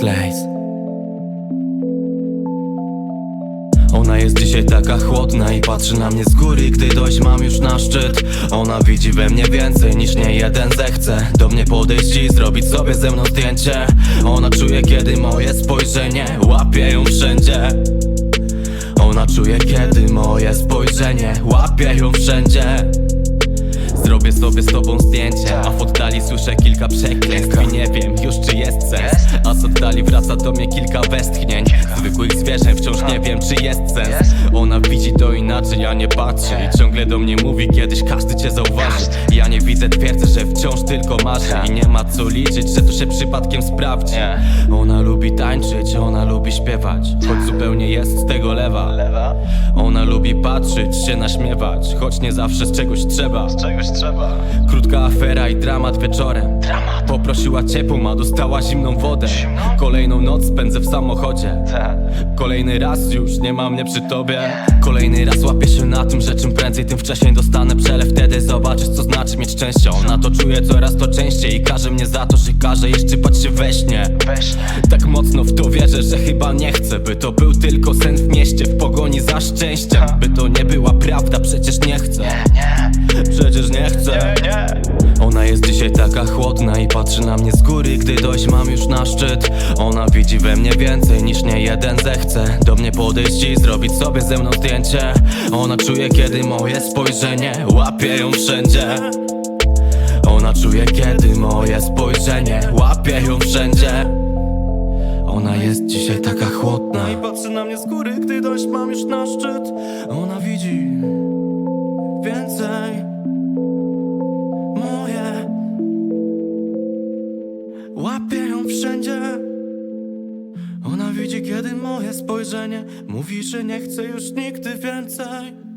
Slays Ona jest dzisiaj taka chłodna i patrzy na mnie z góry. Gdy dojść mam już na szczyt Ona widzi we mnie więcej niż nie jeden zechce Do mnie podejść i zrobić sobie ze mną zdjęcie. Ona czuje kiedy moje spojrzenie łapie ją wszędzie. Ona czuje kiedy moje spojrzenie łapie ją wszędzie. Zrobię sobie z tobą zdjęcie A w oddali słyszę kilka przekleństw I nie wiem już czy Oddali wraca do mnie kilka westchnień. Zwykłych zwierzeń wciąż nie wiem czy jest sens. Ona widzi to inaczej, ja nie patrzę I ciągle do mnie mówi kiedyś każdy cię zauważy. Ja nie widzę, twierdzę, że wciąż tylko marzę I nie ma co liczyć, że to się przypadkiem sprawdzi. Ona lubi tańczyć, ona lubi śpiewać. Choć zupełnie jest z tego lewa. Ona lubi patrzeć, się naśmiewać. Choć nie zawsze z czegoś trzeba. Czegoś trzeba. Krótka afera i dramat wieczorem. Poprosiła ciepłą, a dostała zimną wodę. Kolejną noc spędzę w samochodzie. Kolejny raz już nie ma mnie przy tobie. Kolejny raz łapię się na tym, że czym prędzej tym wcześniej dostanę przelew. Wtedy zobaczysz co znaczy mieć szczęście. Ona to czuje coraz to częściej I każe mnie za to, że każe jej szczypać się we śnie. Tak mocno w to wierzę, że chyba nie chcę By to był tylko sen w mieście W pogoni za szczęściem. By to nie była prawda, przecież nie chcę. Przecież nie chcę jest dzisiaj taka chłodna i patrzy na mnie z góry. Gdy dojść mam już na szczyt Ona widzi we mnie więcej niż nie jeden zechce. Do mnie podejść i zrobić sobie ze mną zdjęcie. Ona czuje kiedy moje spojrzenie łapie ją wszędzie. Ona czuje kiedy moje spojrzenie łapie ją wszędzie. Ona jest dzisiaj taka chłodna. I patrzy na mnie z góry Gdy dojść mam już na szczyt. Ona widzi widzi kiedy moje spojrzenie Mówi, że nie chce już nigdy więcej